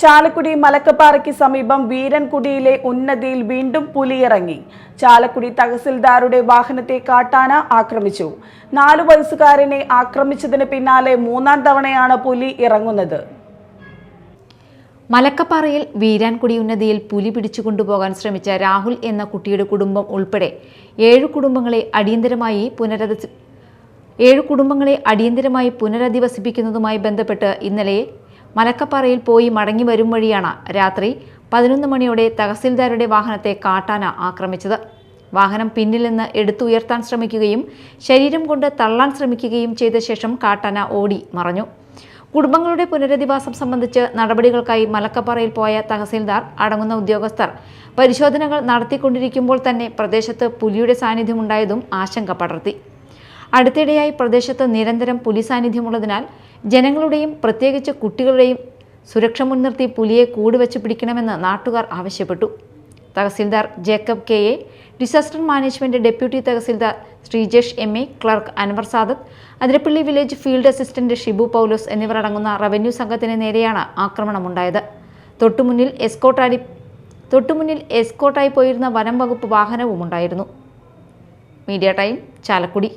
ചാലക്കുടി മലക്കപ്പാറയ്ക്ക് സമീപം വീരൻകുടിയിലെ ഉന്നതിയിൽ വീണ്ടും പുലിയിറങ്ങി. ചാലക്കുടി തഹസിൽദാരുടെ വാഹനത്തെ കാട്ടാന ആക്രമിച്ചു. നാലു വയസ്സുകാരനെ ആക്രമിച്ചതിന് പിന്നാലെ മൂന്നാം തവണയാണ് പുലി ഇറങ്ങുന്നത്. മലക്കപ്പാറയിൽ വീരാൻകുടി ഉന്നതിയിൽ പുലി പിടിച്ചു കൊണ്ടുപോകാൻ ശ്രമിച്ച രാഹുൽ എന്ന കുട്ടിയുടെ കുടുംബം ഉൾപ്പെടെ ഏഴു കുടുംബങ്ങളെ അടിയന്തരമായി പുനരധി ഏഴു കുടുംബങ്ങളെ അടിയന്തരമായി പുനരധിവസിപ്പിക്കുന്നതുമായി ബന്ധപ്പെട്ട് ഇന്നലെ മലക്കപ്പാറയിൽ പോയി മടങ്ങി വരും വഴിയാണ് രാത്രി പതിനൊന്ന് മണിയോടെ തഹസിൽദാരുടെ വാഹനത്തെ കാട്ടാന ആക്രമിച്ചത്. വാഹനം പിന്നിൽ നിന്ന് എടുത്തുയർത്താൻ ശ്രമിക്കുകയും ശരീരം കൊണ്ട് തള്ളാൻ ശ്രമിക്കുകയും ചെയ്ത ശേഷം കാട്ടാന ഓടി മറഞ്ഞു. കുടുംബങ്ങളുടെ പുനരധിവാസം സംബന്ധിച്ച് നടപടികൾക്കായി മലക്കപ്പാറയിൽ പോയ തഹസിൽദാർ അടങ്ങുന്ന ഉദ്യോഗസ്ഥർ പരിശോധനകൾ നടത്തിക്കൊണ്ടിരിക്കുമ്പോൾ തന്നെ പ്രദേശത്ത് പുലിയുടെ സാന്നിധ്യമുണ്ടായതും ആശങ്ക പടർത്തി. അടുത്തിടെയായി പ്രദേശത്ത് നിരന്തരം പുലി സാന്നിധ്യമുള്ളതിനാൽ ജനങ്ങളുടെയും പ്രത്യേകിച്ച് കുട്ടികളുടെയും സുരക്ഷ മുൻനിർത്തി പുലിയെ കൂടുവച്ച് പിടിക്കണമെന്ന് നാട്ടുകാർ ആവശ്യപ്പെട്ടു. Tahsildar Jacob K A disaster management deputy tahsildar Sreejesh M A clerk Anwar Sadath Athirappilly village field assistant Shibu Paulose എന്നിവർ അടങ്ങുന്ന റവന്യൂ സംഘത്തിന് നേരെയാണ് ആക്രമണമുണ്ടായത്. തൊട്ടുമുന്നിൽ എസ്കോട്ടാടി തൊട്ടുമുന്നിൽ എസ്കോട്ടായി പോയിരുന്ന വനം വകുപ്പ് വാഹനവും ഉണ്ടായിരുന്നു മീഡിയ ടൈം ചാലക്കുടി.